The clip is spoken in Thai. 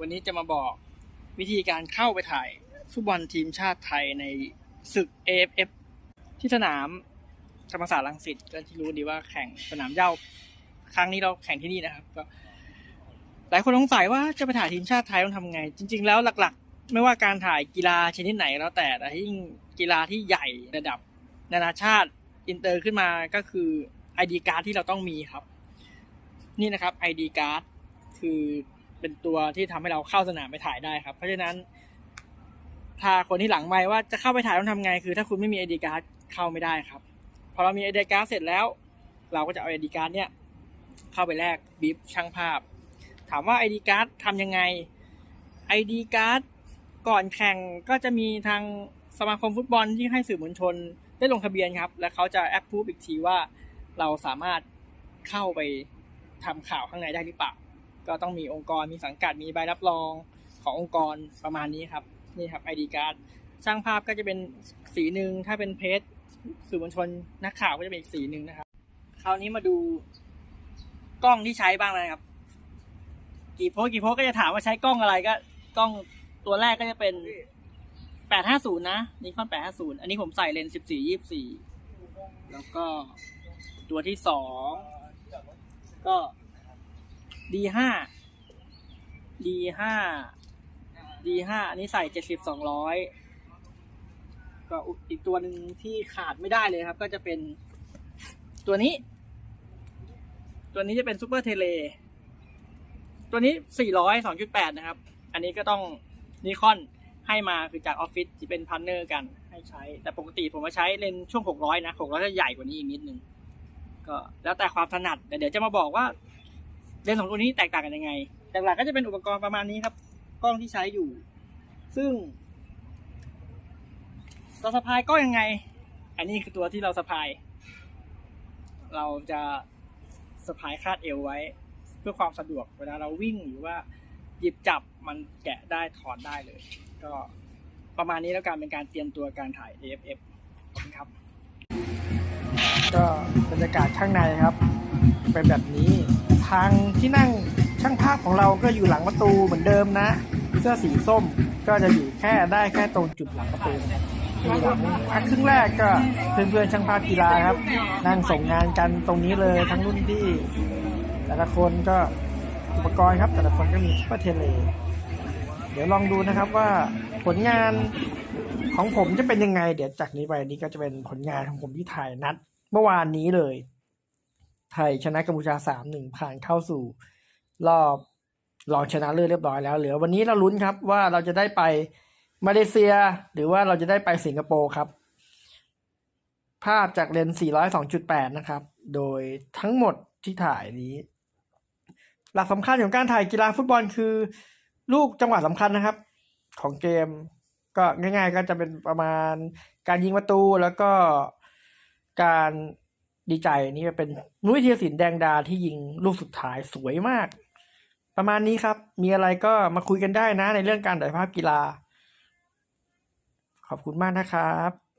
วันนี้จะมาบอกวิธีการเข้าไปถ่ายฟุตบอลทีมชาติไทยในศึก AFF ที่สนามธรรมศาสตร์รังสิตก็ที่รู้ดีว่าแข่งสนามเย้าครั้งนี้เราแข่งที่นี่นะครับ ก็หลายคนสงสัยว่าจะไปถ่ายทีมชาติไทยต้องทำไง จริง ๆ แล้วหลักๆ ไม่ว่าการถ่ายกีฬาชนิดไหนแล้วแต่แต่ยิ่งกีฬาที่ใหญ่ระดับ นานาชาติอินเตอร์ขึ้นมาก็คือ ID card ที่เราต้องมีครับ นี่นะครับ ID card คือ เป็นตัวที่ทำให้เราเข้าสนามไปถ่ายได้ครับ เพราะฉะนั้น ถ้าคนที่หลังไม่ว่าจะเข้าไปถ่ายต้องทำไง คือ ถ้าคุณไม่มี ID card เข้าไม่ได้ครับ พอเรามี ID card เสร็จแล้ว เราก็จะเอา ID card เนี่ยเข้าไปแลกบีบช่างภาพ ถามว่า ID card ทำยังไง ID card ก่อนแข่งก็จะมีทางสมาคมฟุตบอลที่ให้สื่อมวลชนได้ลงทะเบียนครับ และเขาจะแอปพูฟอีกทีว่าเราสามารถเข้าไปทำข่าวข้างในได้หรือเปล่า ก็ต้องมีองค์กรมีสังกัดมีใบรับรองขององค์กรประมาณนี้ครับนี่ครับ ID card ช่างภาพก็จะเป็นสีหนึ่งถ้าเป็นเพจสื่อมวลชนนักข่าวก็จะเป็นอีกสีหนึ่งนะครับ คราวนี้มาดูกล้องที่ใช้บ้างนะครับ กี่โพสกี่โพสก็จะถามว่าใช้กล้องอะไรก็กล้องตัวแรกก็จะเป็น850นะนิคอน850อันนี้ผมใส่เลนส์14 24แล้วก็ตัวที่สองก็ D5 D5 D5 อันนี้ใส่70 200ก็อีกตัวหนึ่งที่ขาดไม่ได้เลยครับ ก็จะเป็นตัวนี้ ตัวนี้จะเป็นซูเปอร์เทเลตัวนี้400 2.8นะครับ อันนี้ก็ต้องนิคอนให้มาคือจากออฟฟิศที่เป็นพาร์ทเนอร์กันให้ใช้ แต่ปกติผมมาใช้เลนช่วง600นะ600จะใหญ่กว่านี้อีกนิดนึงก็แล้วแต่ความถนัดแต่เดี๋ยวจะมาบอกว่า เลนส์ของตัวนี้แตกต่างกันยังไงหลักๆก็จะเป็นอุปกรณ์ประมาณนี้ครับ กล้องที่ใช้อยู่ ซึ่งเราสะพายกล้องยังไง อันนี้คือตัวที่เราสะพาย เราจะสะพายคาดเอวไว้ เพื่อความสะดวกเวลาเราวิ่งหรือว่าหยิบจับมันแกะได้ถอดได้เลย ก็ประมาณนี้แล้วกันเป็นการเตรียมตัวการถ่าย AFF ขอบคุณครับ ก็บรรยากาศข้างในครับ เป็นแบบนี้ ทางที่นั่งช่างภาพของเราก็อยู่หลังประตูเหมือนเดิมนะ เสื้อสีส้มก็จะอยู่แค่ได้แค่ตรงจุดหลังประตูทีหลังพักครึ่งแรกก็เพื่อนๆช่างภาพกีฬาครับ นั่งส่งงานกันตรงนี้เลยทั้งรุ่นพี่ แต่ละคนก็อุปกรณ์ครับแต่ละคนก็มีซุปเปอร์เทเลเดี๋ยวลองดูนะครับว่าผลงานของผมจะเป็นยังไง เดี๋ยวจากนี้ไปนี้ก็จะเป็นผลงานของผมที่ถ่ายนัด เมื่อวานนี้เลย ไทยชนะกัมพูชาสามหนึ่งผ่านเข้าสู่รอบรองชนะเลิศเรียบร้อยแล้ว เหลือวันนี้เราลุ้นครับว่าเราจะได้ไปมาเลเซีย หรือว่าเราจะได้ไปสิงคโปร์ครับ ภาพจากเลนส์ 402.8 นะครับ โดยทั้งหมดที่ถ่ายนี้ หลักสำคัญของการถ่ายกีฬาฟุตบอลคือ ลูกจังหวะสำคัญนะครับ ของเกมก็ง่ายๆก็จะเป็นประมาณการยิงประตูแล้วก็การ ดีใจนี่เป็นนุ้ยเทียสินแดงดาที่ยิงลูกสุดท้ายสวยมาก ประมาณนี้ครับ มีอะไรก็มาคุยกันได้นะในเรื่องการถ่ายภาพกีฬา ขอบคุณมากนะครับ